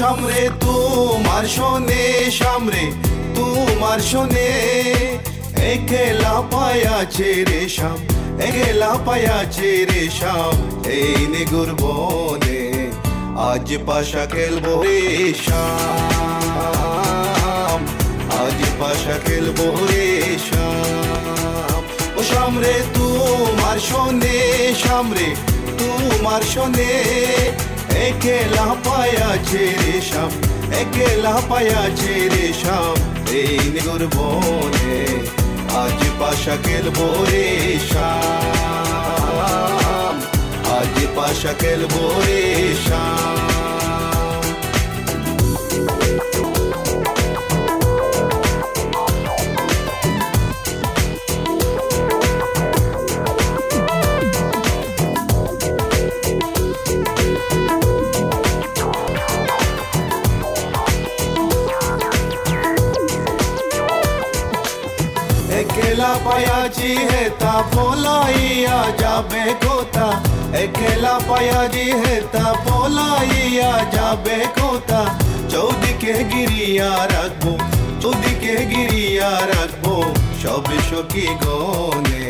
সামরে তোমার শোনে, সামরে তোমার শোনে। একেলা পায়াছে রে শাম একেলা পায়াছে রে শাম এই নিগুর বনে আজ পাশা খেলব রে শাম আজ পাশা খেলব রে শাম ও সামরে তোমার শোনে, সামরে তোমার শোনে। একেলা পায়াছে রে শাম একেলা পায়াছে রে শাম এই নিগুর বনে আজ পাশা খেলব রে শাম। আজ পাশা খেলব রে একেলা পায়াজি হেতা পলাইয়া যাবে কোথা একেলা পায়াজি হেতা পলাইয়া যাবে কোথা চৌদিকে গিরিয়া রাখব চৌদিকে গিরিয়া রাখব সব সখী গনে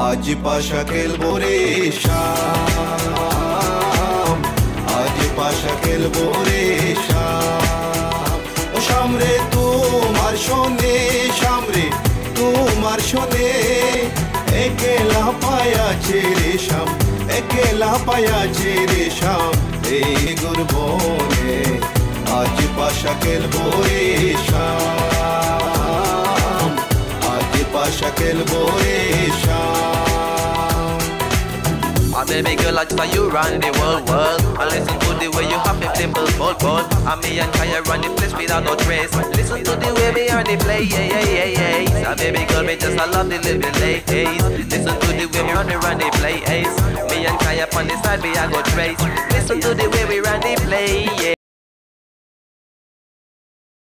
আজ পাশা খেলব রে শাম তোমার শোনে একেলা পায়াছে রে শাম একেলা পায়াছে রে শাম এই গুরবনে আজ পাশা খেলব রে শাম আজ পাশা খেলব রে শাম My baby girl, I tell you run the world, world. I listen to the way you have it, simple, bold, bold. And me and Kaya run the place without no trace. Listen to the way we are the play, yeah, yeah, yeah, yeah. My baby girl, me just I love the living late. Listen to the way we run the run the play, ace. Me and Kaya on the side, we I go trace. Listen to the way we run the play, yeah.